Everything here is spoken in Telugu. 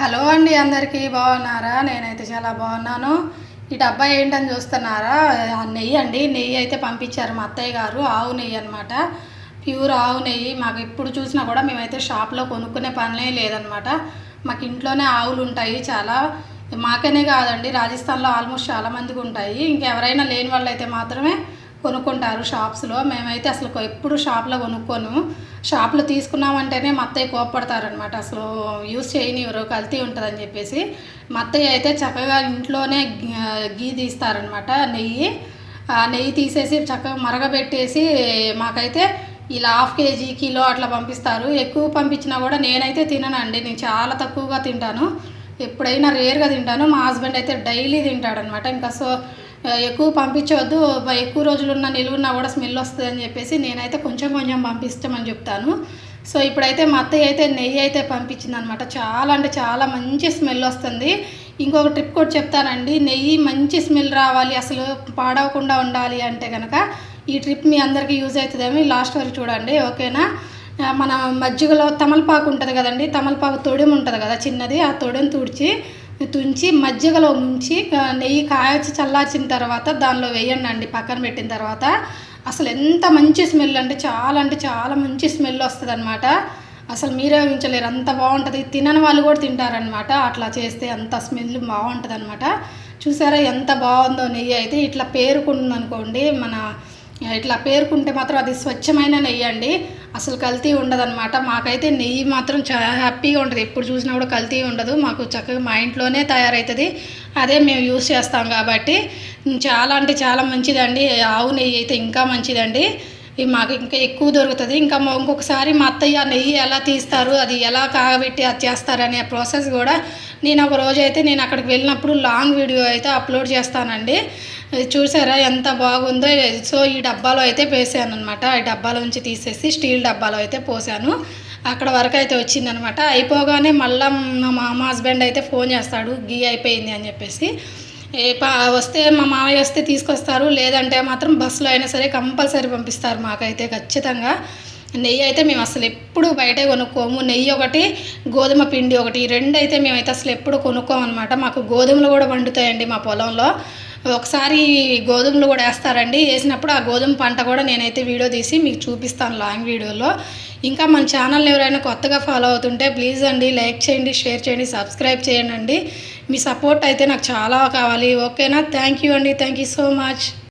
హలో అండి అందరికీ బాగున్నారా? నేనైతే చాలా బాగున్నాను. ఈ డబ్బా ఏంటని చూస్తున్నారా? నెయ్యి అండి. నెయ్యి అయితే పంపించారు మా అత్తయ్య గారు. ఆవు నెయ్యి అనమాట ప్యూర్ ఆవు నెయ్యి. మాకు ఎప్పుడు చూసినా కూడా మేమైతే షాప్లో కొనుక్కునే పనులే లేదనమాట మాకు ఇంట్లోనే ఆవులు ఉంటాయి చాలా. మాకనే కాదండి రాజస్థాన్లో ఆల్మోస్ట్ చాలా మందికి ఉంటాయి. ఇంకెవరైనా లేని వాళ్ళు అయితే మాత్రమే కొనుక్కుంటారు షాప్స్లో. మేమైతే అసలు ఎప్పుడు షాప్లో కొనుక్కోను. షాప్లో తీసుకున్నామంటేనే మా అత్తయ్య కోప్పడతారనమాట. అసలు యూస్ చేయనివ్వరు కల్తీ ఉంటుందని చెప్పేసి. మా అత్తయ్య అయితే చక్కగా ఇంట్లోనే గీ తీస్తారనమాట నెయ్యి. ఆ నెయ్యి తీసేసి చక్కగా మరగబెట్టేసి మాకైతే ఇలా హాఫ్ కేజీ కిలో అట్లా పంపిస్తారు. ఎక్కువ పంపించినా కూడా నేనైతే తిననండి. నేను చాలా తక్కువగా తింటాను. ఎప్పుడైనా రేర్గా తింటాను. మా హస్బెండ్ అయితే డైలీ తింటాడనమాట. ఇంకా సో ఎక్కువ పంపించవద్దు ఎక్కువ రోజులు ఉన్న నిలువున్నా కూడా స్మెల్ వస్తుంది అని చెప్పేసి నేనైతే కొంచెం కొంచెం పంపిస్తామని చెప్తాను. సో ఇప్పుడైతే మా అత్తయ్య అయితే నెయ్యి అయితే పంపించింది అనమాట చాలా అంటే చాలా మంచి స్మెల్ వస్తుంది. ఇంకొక ట్రిప్ కూడా చెప్తానండి నెయ్యి మంచి స్మెల్ రావాలి అసలు పాడవకుండా ఉండాలి అంటే కనుక ఈ ట్రిప్ మీ అందరికీ యూజ్ అవుతుందేమో లాస్ట్ వరకు చూడండి ఓకేనా? మన మజ్జిగలో తమలపాకు ఉంటుంది కదండి తమలపాకు తొడిమి ఉంటుంది కదా చిన్నది ఆ తొడిని తుడిచి తుంచి మజ్జిగలో ముంచి నెయ్యి కాయచి చల్లార్చిన తర్వాత దానిలో వేయండి అండి పక్కన పెట్టిన తర్వాత. అసలు ఎంత మంచి స్మెల్ అంటే చాలా అంటే చాలా మంచి స్మెల్ వస్తుంది అనమాట అసలు మీరే ఊహించలేరు అంత బాగుంటుంది. తినని వాళ్ళు కూడా తింటారనమాట అట్లా చేస్తే అంత స్మెల్ బాగుంటుంది అనమాట చూసారా ఎంత బాగుందో నెయ్యి అయితే. ఇట్లా పేరుకుంటుంది అనుకోండి మన ఇట్లా పేరుకుంటే మాత్రం అది స్వచ్ఛమైన నెయ్యి అండి. అసలు కల్తీ ఉండదన్నమాట. మాకైతే నెయ్యి మాత్రం చాలా హ్యాపీగా ఉంటుంది. ఎప్పుడు చూసినా కూడా కల్తీ ఉండదు. మాకు చక్కగా మా ఇంట్లోనే తయారవుతుంది అదే మేము యూస్ చేస్తాం కాబట్టి. చాలా అంటే చాలా మంచిదండి. ఆవు నెయ్యి అయితే ఇంకా మంచిదండి. ఇది మాకు ఇంకా ఎక్కువ దొరుకుతుంది. ఇంకా మా- ఇంకొకసారి మా అత్తయ్య ఆ నెయ్యి ఎలా తీస్తారు అది ఎలా కాగబెట్టి అది చేస్తారనే ప్రాసెస్ కూడా నేను ఒక రోజు అయితే నేను అక్కడికి వెళ్ళినప్పుడు లాంగ్ వీడియో అయితే అప్లోడ్ చేస్తానండి. చూసారా ఎంత బాగుందో. సో ఈ డబ్బాలో అయితే వేసాను అనమాట ఈ డబ్బాలో నుంచి తీసేసి స్టీల్ డబ్బాలో అయితే పోసాను. అక్కడ వరకు అయితే వచ్చిందనమాట అయిపోగానే మళ్ళీ మా మా హస్బెండ్ అయితే ఫోన్ చేస్తాడు గీ అయిపోయింది అని చెప్పేసి. ఏ వస్తే మా మామయ్య వస్తే తీసుకొస్తారు లేదంటే మాత్రం బస్సులో అయినా సరే కంపల్సరీ పంపిస్తారు మాకైతే ఖచ్చితంగా. నెయ్యి అయితే మేము అసలు ఎప్పుడు బయటే కొనుక్కోము. నెయ్యి ఒకటి గోధుమ పిండి ఒకటి ఈ రెండు అయితే మేమైతే అసలు ఎప్పుడు కొనుక్కోమన్నమాట. మాకు గోధుమలు కూడా వండుతాయండి మా పొలంలో. ఒకసారి గోధుమలు కూడా వేస్తారండి. వేసినప్పుడు ఆ గోధుమ పంట కూడా నేనైతే వీడియో తీసి మీకు చూపిస్తాను లాంగ్ వీడియోలో. ఇంకా మన ఛానల్ని ఎవరైనా కొత్తగా ఫాలో అవుతుంటే ప్లీజ్ అండి లైక్ చేయండి షేర్ చేయండి సబ్స్క్రైబ్ చేయండి. మీ సపోర్ట్ అయితే నాకు చాలా కావాలి. ఓకేనా? థ్యాంక్ యూ అండి. Thank you so much.